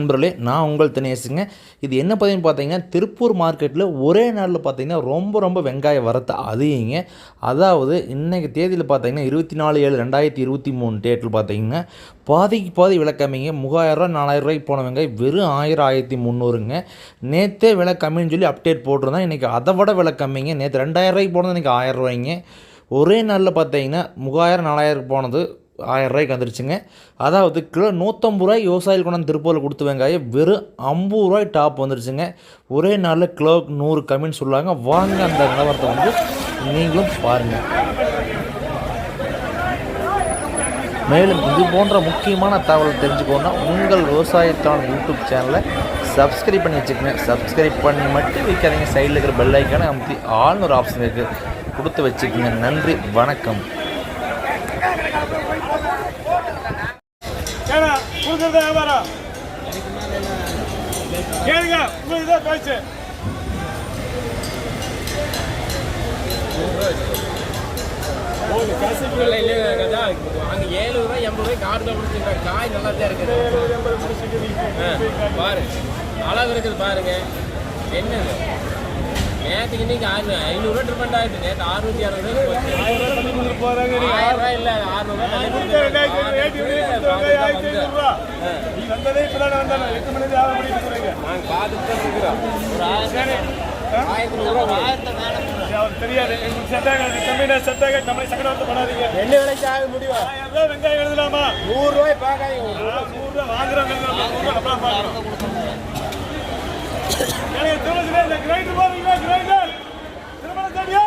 நண்பர்களே நான் உங்கள் தினேசுங்க இது என்ன பார்த்தீங்கன்னு பார்த்தீங்கன்னா திருப்பூர் மார்க்கெட்டில் ஒரே நாளில் பார்த்தீங்கன்னா ரொம்ப ரொம்ப வெங்காய வரத்து அதிகங்க. அதாவது இன்றைக்கு தேதியில் பார்த்தீங்கன்னா இருபத்தி நாலு ஏழு ரெண்டாயிரத்தி இருபத்தி மூணு டேட்டில் பார்த்தீங்கன்னா பாதிக்கு பாதி விலை கம்மிங்க மூவாயிரரூவா நாலாயிரரூவாய்க்கு போன வெங்காயம் வெறும் ஆயிரம் ஆயிரத்தி முந்நூறுங்க. நேற்றே விலை கம்மின்னு சொல்லி அப்டேட் போட்டிருந்தேன் இன்றைக்கி அதை விட விலை கம்மிங்க நேற்று ரெண்டாயிரரூவாய்க்கு போனது இன்றைக்கி ஆயிரம் ரூபாய்ங்க. ஒரே நாளில் பார்த்தீங்கன்னா மூவாயிரம் நாலாயிரம் போனது ஆயிரம் ரூபாய்க்கு வந்துருச்சுங்க. அதாவது கிலோ நூற்றம்பது ரூபாய் விவசாயிகள் கொண்டாந்து திருப்பூரில் கொடுத்து வெங்காயம் வெறும் ஐம்பது ரூபாய் டாப் வந்துருச்சுங்க. ஒரே நாளில் கிலோ நூறு கம்மின்னு சொல்லுவாங்க. வாங்க அந்த நிலவரத்தை வந்து நீங்களும் பாருங்கள் மேலும் இது போன்ற முக்கியமான தகவல் தெரிஞ்சுக்கணுன்னா உங்கள் விவசாயத்தான யூடியூப் சேனலை சப்ஸ்கிரைப் பண்ணி வச்சுக்கோங்க. சப்ஸ்கிரைப் பண்ணி மட்டும் வைக்காதீங்க. சைடில் இருக்கிற பெல் ஐக்கான அமுத்தி ஆள்னு ஒரு ஆப்ஷன் இருக்குது கொடுத்து வச்சுக்கோங்க. நன்றி. வணக்கம். ஏன்னா கொடுக்குறது வியாபாரம். கேளுங்க உங்களுக்கு தான் பேச்சு. ஏழு ரூபாய் எண்பது ரூபாய் காடு தான் காய் நல்லா தான் இருக்குது பாரு அளவு இருக்குது பாருங்க என்னது நேற்றுக்கு இன்னைக்கு ஐநூறுரூவா ட்ரிமெண்ட் ஆகிட்டு நேற்று அறுநூத்தி அறுபது ரூபாய் போறாங்க ஆயிரம் ரூபாய் இல்லை ரூபா. நீ வந்ததே இப்பதானே வந்தானே, எட்டு மணிக்கு வியாபாரம் பண்ணிட்டு போறீங்க. நாங்கள் பார்த்துட்டு தான் இருக்கிறோம் ஒரு பண்ணாதீங்க. என்ன விலைக்கு ஆக முடியும்? ஆயிரம் ரூபாய் வெங்காயம் எழுதலாமா? நூறு ரூபாய் வாங்குறோம், வாங்குறோம், நூறு ரூபாய் தூரத்துல